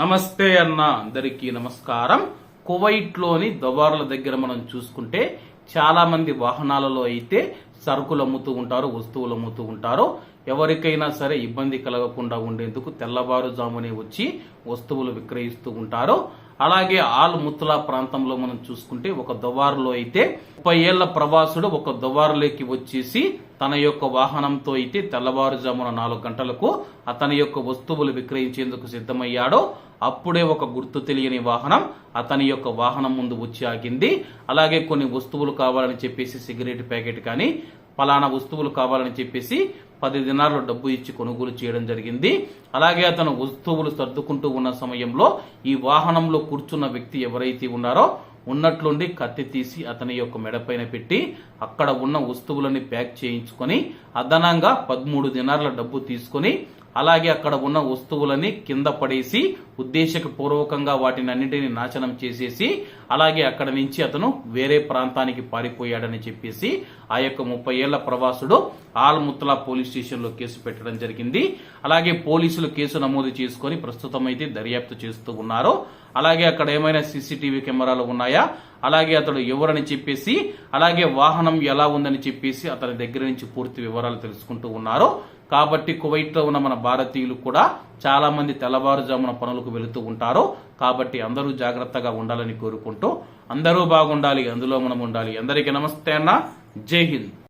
నమస్తే అన్న అందరికీ నమస్కారం. కువైట్లోని దొబార్ల దగ్గర మనం చూసుకుంటే చాలా మంది వాహనాలలో అయితే సరుకులు అమ్ముతూ ఉంటారు వస్తువులు అమ్ముతూ ఉంటారు. ఎవరికైనా సరే ఇబ్బంది కలగకుండా ఉండేందుకు తెల్లవారుజామునే వచ్చి వస్తువులు విక్రయిస్తూ ఉంటారు. అలాగే ఆల్ ముత్తులా ప్రాంతంలో మనం చూసుకుంటే ఒక దువారులో అయితే ముప్పై ఏళ్ళ ప్రవాసుడు ఒక దువారులోకి వచ్చేసి తన యొక్క వాహనంతో అయితే తెల్లవారుజామున నాలుగు గంటలకు అతని యొక్క వస్తువులు విక్రయించేందుకు సిద్ధమయ్యాడో అప్పుడే ఒక గుర్తు తెలియని వాహనం అతని యొక్క వాహనం ముందు వచ్చి ఆగింది. అలాగే కొన్ని వస్తువులు కావాలని చెప్పేసి సిగరెట్ ప్యాకెట్ కానీ ఫలానా వస్తువులు కావాలని చెప్పేసి పది దినాల్లో డబ్బు ఇచ్చి కొనుగోలు చేయడం జరిగింది. అలాగే అతను వస్తువులు సర్దుకుంటూ ఉన్న సమయంలో ఈ వాహనంలో కూర్చున్న వ్యక్తి ఎవరైతే ఉన్నారో ఉన్నట్లుండి కత్తి తీసి అతని యొక్క మెడపైన పెట్టి అక్కడ ఉన్న వస్తువులని ప్యాక్ చేయించుకొని అదనంగా పదమూడు దినాల డబ్బు తీసుకొని అలాగే అక్కడ ఉన్న వస్తువులని కింద పడేసి ఉద్దేశపూర్వకంగా వాటిని అన్నింటిని నాశనం చేసేసి అలాగే అక్కడ నుంచి అతను వేరే ప్రాంతానికి పారిపోయాడని చెప్పేసి ఆ యొక్క ముప్పై ఏళ్ళ ప్రవాసుడు ఆల్ముత్లా పోలీస్ స్టేషన్లో కేసు పెట్టడం జరిగింది. అలాగే పోలీసులు కేసు నమోదు చేసుకొని ప్రస్తుతం అయితే దర్యాప్తు చేస్తూ ఉన్నారు. అలాగే అక్కడ ఏమైనా సీసీటీవీ కెమెరాలు ఉన్నాయా? అలాగే అతడు ఎవరని చెప్పేసి అలాగే వాహనం ఎలా ఉందని చెప్పేసి అతని దగ్గర నుంచి పూర్తి వివరాలు తెలుసుకుంటూ ఉన్నారు. కాబట్టి కువైట్లో ఉన్న మన భారతీయులు కూడా చాలా మంది తెల్లవారుజామున పనులకు వెళుతూ ఉంటారు. కాబట్టి అందరూ జాగ్రత్తగా ఉండాలని కోరుకుంటూ అందరూ బాగుండాలి అందులో మనం ఉండాలి. అందరికీ నమస్తే అన్న. జై హింద్.